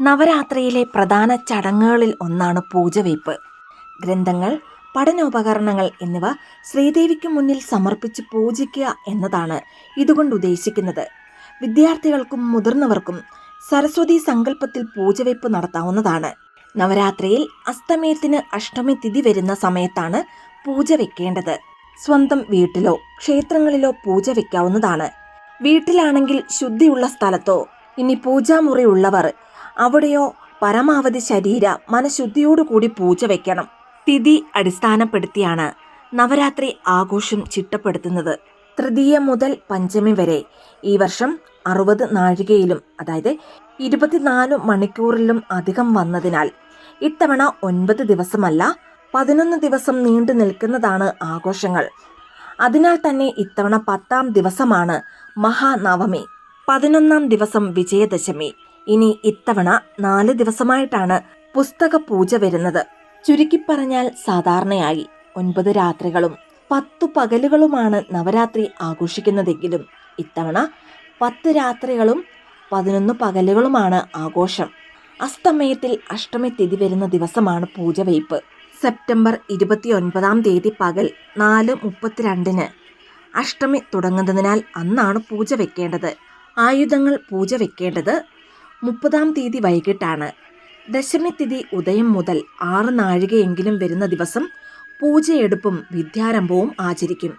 നവരാത്രിയിലെ പ്രധാന ചടങ്ങുകളിൽ ഒന്നാണ് പൂജവയ്പ് ഗ്രന്ഥങ്ങൾ പഠനോപകരണങ്ങൾ എന്നിവ ശ്രീദേവിക്ക് മുന്നിൽ സമർപ്പിച്ച് പൂജിക്കുക എന്നതാണ് ഇതുകൊണ്ട് ഉദ്ദേശിക്കുന്നത്. വിദ്യാർത്ഥികൾക്കും മുതിർന്നവർക്കും സരസ്വതി സങ്കല്പത്തിൽ പൂജവയ്പ് നടത്താവുന്നതാണ്. നവരാത്രിയിൽ അസ്തമയത്തിന് അഷ്ടമി തിഥി വരുന്ന സമയത്താണ് പൂജ വെക്കേണ്ടത് സ്വന്തം വീട്ടിലോ ക്ഷേത്രങ്ങളിലോ പൂജ വെക്കാവുന്നതാണ് വീട്ടിലാണെങ്കിൽ ശുദ്ധിയുള്ള സ്ഥലത്തോ ഇനി പൂജാമുറി ഉള്ളവർ അവിടെയോ പരമാവധി ശരീര മനഃശുദ്ധിയോടുകൂടി പൂജ വയ്ക്കണം തിഥി അടിസ്ഥാനപ്പെടുത്തിയാണ് നവരാത്രി ആഘോഷം ചിട്ടപ്പെടുത്തുന്നത്. തൃതീയ മുതൽ പഞ്ചമി വരെ ഈ വർഷം അറുപത് നാഴികയിലും അതായത് ഇരുപത്തിനാല് മണിക്കൂറിലും അധികം വന്നതിനാൽ ഇത്തവണ ഒൻപത് ദിവസമല്ല പതിനൊന്ന് ദിവസം നീണ്ടു നിൽക്കുന്നതാണ് ആഘോഷങ്ങൾ. അതിനാൽ തന്നെ ഇത്തവണ പത്താം ദിവസമാണ് മഹാനവമി. പതിനൊന്നാം ദിവസം വിജയദശമി. ഇനി ഇത്തവണ നാല് ദിവസമായിട്ടാണ് പുസ്തക പൂജ വരുന്നത്. ചുരുക്കി പറഞ്ഞാൽ സാധാരണയായി ഒൻപത് രാത്രികളും പത്തു പകലുകളുമാണ് നവരാത്രി ആഘോഷിക്കുന്നതെങ്കിലും ഇത്തവണ പത്ത് രാത്രികളും പതിനൊന്ന് പകലുകളുമാണ് ആഘോഷം. അസ്തമയത്തിൽ അഷ്ടമി തിഥി വരുന്ന ദിവസമാണ് പൂജ വയ്പ് സെപ്റ്റംബർ ഇരുപത്തിയൊൻപതാം തീയതി പകൽ നാല് മുപ്പത്തിരണ്ടിന് അഷ്ടമി തുടങ്ങുന്നതിനാൽ അന്നാണ് പൂജ വെക്കേണ്ടത്. ആയുധങ്ങൾ പൂജ വെക്കേണ്ടത് മുപ്പതാം തീയതി വൈകിട്ടാണ്. ദശമി തിഥി ഉദയം മുതൽ ആറ് നാഴികയെങ്കിലും വരുന്ന ദിവസം പൂജയെടുപ്പും വിദ്യാരംഭവും ആചരിക്കും.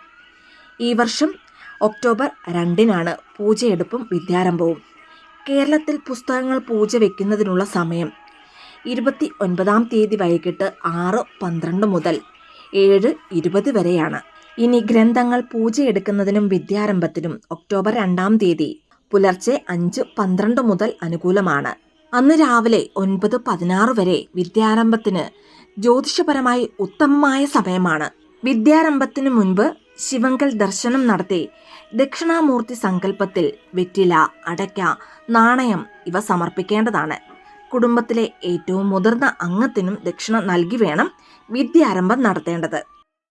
ഈ വർഷം ഒക്ടോബർ രണ്ടിനാണ് പൂജയെടുപ്പും വിദ്യാരംഭവും. കേരളത്തിൽ പുസ്തകങ്ങൾ പൂജ വയ്ക്കുന്നതിനുള്ള സമയം ഇരുപത്തി ഒൻപതാം തീയതി വൈകിട്ട് ആറ് പന്ത്രണ്ട് മുതൽ ഏഴ് ഇരുപത് വരെയാണ്. ഇനി ഗ്രന്ഥങ്ങൾ പൂജയെടുക്കുന്നതിനും വിദ്യാരംഭത്തിനും ഒക്ടോബർ രണ്ടാം തീയതി പുലർച്ചെ അഞ്ച് പന്ത്രണ്ട് മുതൽ അനുകൂലമാണ്. അന്ന് രാവിലെ ഒൻപത് പതിനാറ് വരെ വിദ്യാരംഭത്തിന് ജ്യോതിഷപരമായി ഉത്തമമായ സമയമാണ്. വിദ്യാരംഭത്തിന് മുൻപ് ശിവങ്കൽ ദർശനം നടത്തി ദക്ഷിണാമൂർത്തി സങ്കല്പത്തിൽ വെറ്റില അടയ്ക്ക നാണയം ഇവ സമർപ്പിക്കേണ്ടതാണ്. കുടുംബത്തിലെ ഏറ്റവും മുതിർന്ന അംഗത്തിനും ദക്ഷിണ നൽകി വേണം വിദ്യാരംഭം നടത്തേണ്ടത്.